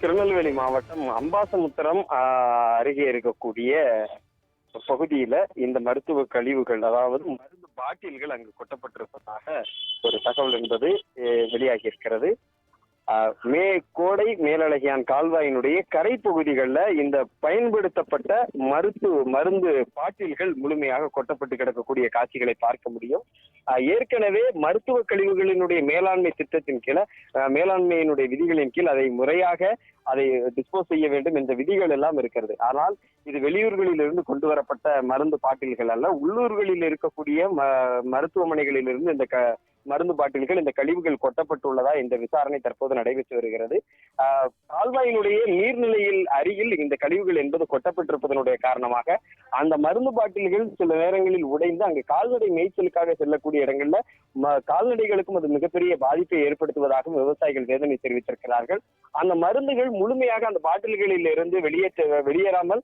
திருநெல்வேலி மாவட்டம் அம்பாசமுத்திரம் அருகே இருக்கக்கூடிய பகுதியில இந்த மருத்துவ கழிவுகள் அதாவது மருந்து பாட்டில்கள் அங்கு கொட்டப்பட்டிருப்பதாக ஒரு தகவல் என்பது வெளியாகி இருக்கிறது மே கோடை மேலழகியான் கால்வாயினுடைய கரை பகுதிகளில் இந்த பயன்படுத்தப்பட்ட மருத்துவ மருந்து பாட்டில்கள் முழுமையாக கொட்டப்பட்டு கிடக்கக்கூடிய காட்சிகளை பார்க்க முடியும். ஏற்கனவே மருத்துவ கழிவுகளினுடைய மேலாண்மை திட்டத்தின் கீழே மேலாண்மையினுடைய விதிகளின் கீழ் அதை முறையாக அதை டிஸ்போஸ் செய்ய வேண்டும் என்ற விதிகள் எல்லாம் இருக்கிறது. ஆனால் இது வெளியூர்களிலிருந்து கொண்டு வரப்பட்ட மருந்து பாட்டில்கள் அல்ல உள்ளூர்களில் இருக்கக்கூடிய ம- மருத்துவமனைகளில் இருந்து இந்த க மருந்து பாட்டில்கள் இந்த கழிவுகள் கொட்டப்பட்டுள்ளதா இந்த விசாரணை தற்போது நடைபெற்று வருகிறது. கால்வாயினுடைய நீர்நிலையில் அருகில் இந்த கழிவுகள் என்பது கொட்டப்பட்டிருப்பதனுடைய காரணமாக அந்த மருந்து பாட்டில்கள் சில நேரங்களில் உடைந்து அங்கு கால்நடை மேய்ச்சலுக்காக செல்லக்கூடிய இடங்கள்ல கால்நடைகளுக்கும் அது மிகப்பெரிய பாதிப்பை ஏற்படுத்துவதாகவும் விவசாயிகள் வேதனை தெரிவித்திருக்கிறார்கள். அந்த மருந்துகள் முழுமையாக அந்த பாட்டில்களில் இருந்து வெளியேற்ற வெளியேறாமல்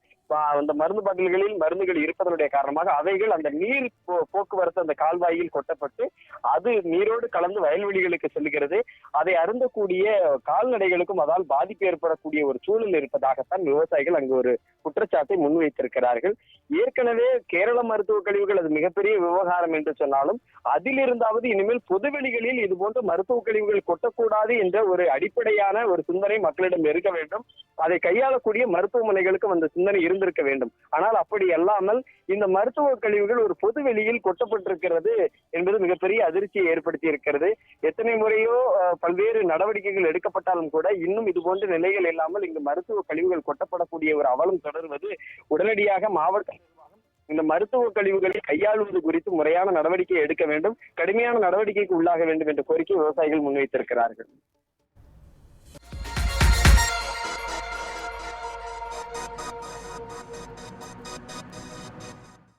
அந்த மருந்து பாட்டில்களில் மருந்துகள் இருப்பதனுடைய காரணமாக அவைகள் அந்த நீர் போ- போக்குவரத்து அந்த கால்வாயில் கொட்டப்பட்டு அது நீரோடு கலந்து வயல்வெளிகளுக்கு செல்கிறது. அதை அருந்தக்கூடிய கால்நடைகளுக்கும் அதால் பாதிப்பு ஏற்படக்கூடிய ஒரு சூழல் இருப்பதாகத்தான் விவசாயிகள் அங்கு ஒரு குற்றச்சாட்டை முன்வைத்திருக்கிறார்கள். ஏற்கனவே கேரள மருத்துவ கழிவுகள் அது மிகப்பெரிய விவகாரம் என்று சொன்னாலும் அதிலிருந்தாவது இனிமேல் பொதுவெளிகளில் இது போன்ற மருத்துவ கழிவுகள் கொட்டக்கூடாது என்ற ஒரு அடிப்படையான ஒரு சிந்தனை மக்களிடம் இருக்க வேண்டும். அதை கையாளக்கூடிய மருத்துவமனைகளுக்கும் அந்த சிந்தனை இருந்திருக்க வேண்டும். ஆனால் அப்படி அல்லாமல் இந்த மருத்துவ கழிவுகள் ஒரு பொது வெளியில் கொட்டப்பட்டிருக்கிறது என்பது மிகப்பெரிய அதிர்ச்சியை ஏற்படுத்தி இருக்கிறது. எத்தனை முறையோ பல்வேறு நடவடிக்கைகள் எடுக்கப்பட்டாலும் கூட இன்னும் இது போன்ற நிலைகள் இல்லாமல் இங்கு மருத்துவ கழிவுகள் கொட்டப்படக்கூடிய ஒரு அவலம் தொடர்வது உடனடியாக மாவட்ட இந்த மருத்துவ கழிவுகளை கையாளுவது குறித்து முறையான நடவடிக்கை எடுக்க வேண்டும். கடுமையான நடவடிக்கைக்கு உள்ளாக வேண்டும் என்ற கோரிக்கை விவசாயிகள் முன்வைத்திருக்கிறார்கள்.